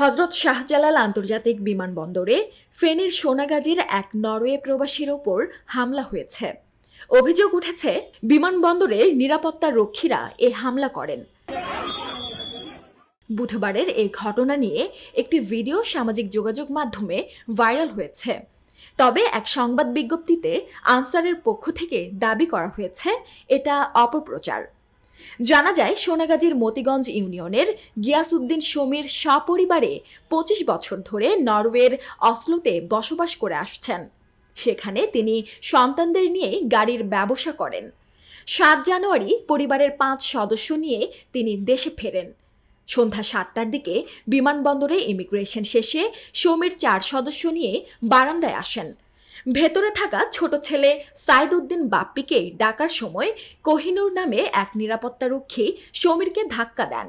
হজরত শাহজালাল আন্তর্জাতিক বিমানবন্দরে ফেনীর সোনাগাজীর এক নরওয়ে প্রবাসীর ওপর হামলা হয়েছে। অভিযোগ উঠেছে বিমানবন্দরের নিরাপত্তা রক্ষীরা এ হামলা করেন। বুধবারের এই ঘটনা নিয়ে একটি ভিডিও সামাজিক যোগাযোগ মাধ্যমে ভাইরাল হয়েছে। তবে এক সংবাদ বিজ্ঞপ্তিতে আনসারের পক্ষ থেকে দাবি করা হয়েছে, এটা অপপ্রচার। জানা যায়, সোনাগাজীর মতিগঞ্জ ইউনিয়নের গিয়াসউদ্দিন সমীর সপরিবারে পঁচিশ বছর ধরে নরওয়ের অসলোতে বসবাস করে আসছেন। সেখানে তিনি সন্তানদের নিয়ে গাড়ির ব্যবসা করেন। সাত জানুয়ারি পরিবারের পাঁচ সদস্য নিয়ে তিনি দেশে ফেরেন। সন্ধ্যা সাতটার দিকে বিমানবন্দরে ইমিগ্রেশন শেষে সমীর চার সদস্য নিয়ে বারান্দায় আসেন। ভেতরে থাকা ছোট ছেলে সাইদ উদ্দিন বাপ্পিকে ডাকার সময় কোহিনুর নামে এক নিরাপত্তারক্ষী সমীরকে ধাক্কা দেন।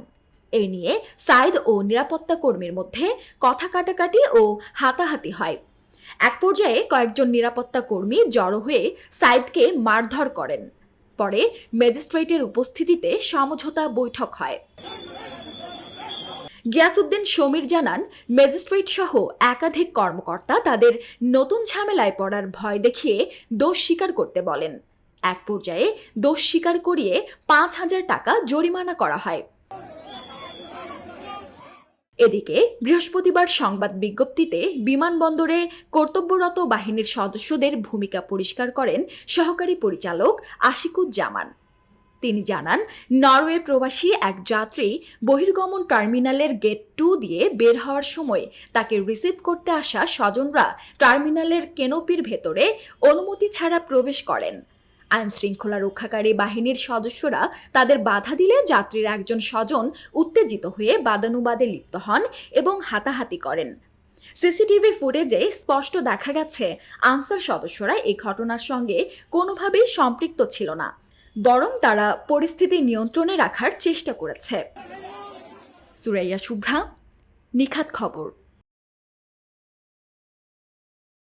এই নিয়ে সাইদ ও নিরাপত্তা কর্মীর মধ্যে কথা কাটাকাটি ও হাতাহাতি হয়। এক পর্যায়ে কয়েকজন নিরাপত্তা কর্মী জড়ো হয়ে সাইদকে মারধর করেন। পরে ম্যাজিস্ট্রেটের উপস্থিতিতে সমঝোতা বৈঠক হয়। গিয়াসউদ্দিন সমীর জানান, ম্যাজিস্ট্রেট সহ একাধিক কর্মকর্তা তাদের নতুন ঝামেলায় পড়ার ভয় দেখিয়ে দোষ স্বীকার করতে বলেন। এক পর্যায়ে দোষ স্বীকার করিয়ে পাঁচ হাজার টাকা জরিমানা করা হয়। এদিকে বৃহস্পতিবার সংবাদ বিজ্ঞপ্তিতে বিমানবন্দরে কর্তব্যরত বাহিনীর সদস্যদের ভূমিকা পরিষ্কার করেন সহকারী পরিচালক আশিকুজ্জামান। তিনি জানান নরওয়ে প্রবাসী এক যাত্রী বহির্গমন টার্মিনালের গেট টু দিয়ে বের হওয়ার সময় তাকে রিসিভ করতে আসা স্বজনরা টার্মিনালের কেনোপির ভেতরে অনুমতি ছাড়া প্রবেশ করেন। আইন শৃঙ্খলা রক্ষাকারী বাহিনীর সদস্যরা তাদের বাধা দিলে যাত্রীর একজন স্বজন উত্তেজিত হয়ে বাদানুবাদে লিপ্ত হন এবং হাতাহাতি করেন। সিসিটিভি ফুটেজে স্পষ্ট দেখা গেছে, আনসার সদস্যরা এই ঘটনার সঙ্গে কোনোভাবেই সম্পৃক্ত ছিল না। বরং তারা পরিস্থিতি নিয়ন্ত্রণে রাখার চেষ্টা করেছে। সুরাইয়া শুভ্রা নিখাত খবর।